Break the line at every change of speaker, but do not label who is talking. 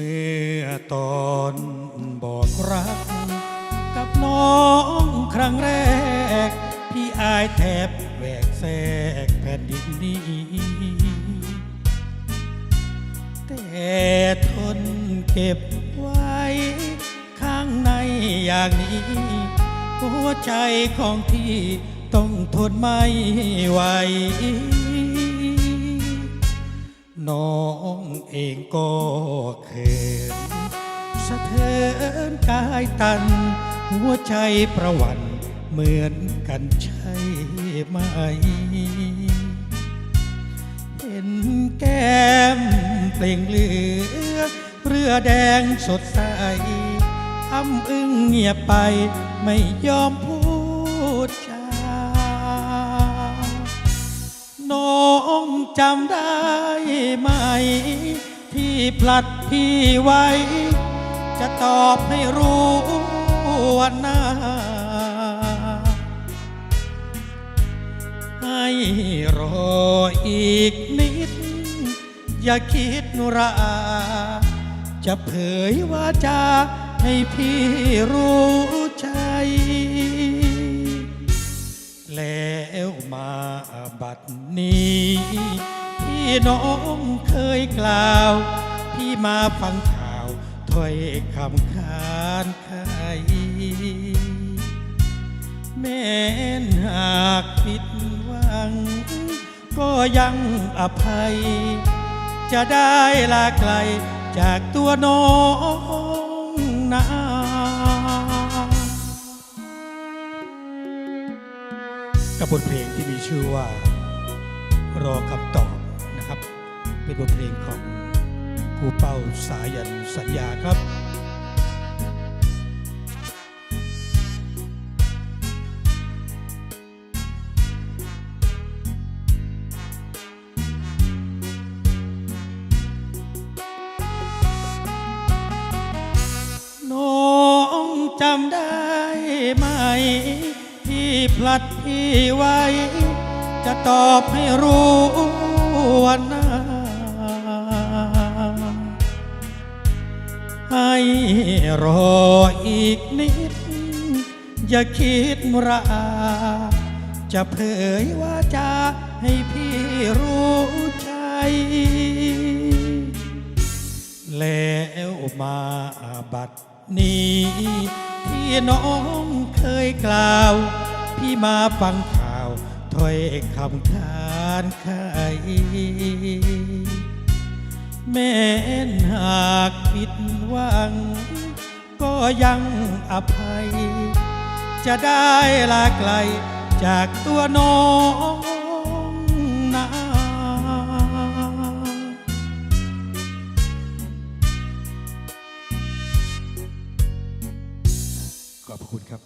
มื่อตอนบอกรัก กับน้องครั้งแรก พี่อายแทบแหวกแทกแผ่นดินนี้ แต่ทนเก็บไว้ ข้างในอย่างนี้ หัวใจของพี่ต้องทนไม่ไหว น้องเองก็เขินสะเทือนกายตัน หัวใจประวันเหมือนกันใช่ไหม เห็นแก้มเปล่งเหลือ เรือแดงสดใสอ้ำอึ้งเงียบไปไม่ยอมพู จำได้ไหม ที่พลัดพี่ไว้ จะตอบให้รู้วันหน้า ให้รออีกนิด อย่าคิดรา จะเผยว่าจะให้พี่รู้ใจ แล้วมาบัดนี้พี่น้องเคยกล่าว พี่มาฟังข่าวถ้อยคำคานใครแม้นหากผิดหวัง ก็ยังอภัย จะได้ลาไกลจากตัวน้องนา กับบทเพลงที่มีชื่อว่ารอคำตอบนะครับ เป็นบทเพลงของครูเป้าสายันสัญญาครับน้องจำได้ไหม ที่พลัดพี่ไว้ จะตอบให้รู้วันหน้า ให้รออีกนิด อย่าคิดราจะเผยว่าจะให้พี่รู้ใจ แล้วมาบัดนี้ น้องเคยกล่าว พี่มาฟังข่าวถ้อยคำคานใครแม้นหากผิดหวัง ก็ยังอภัย จะได้ลาไกลจากตัวน้อง ขอบพระคุณครับ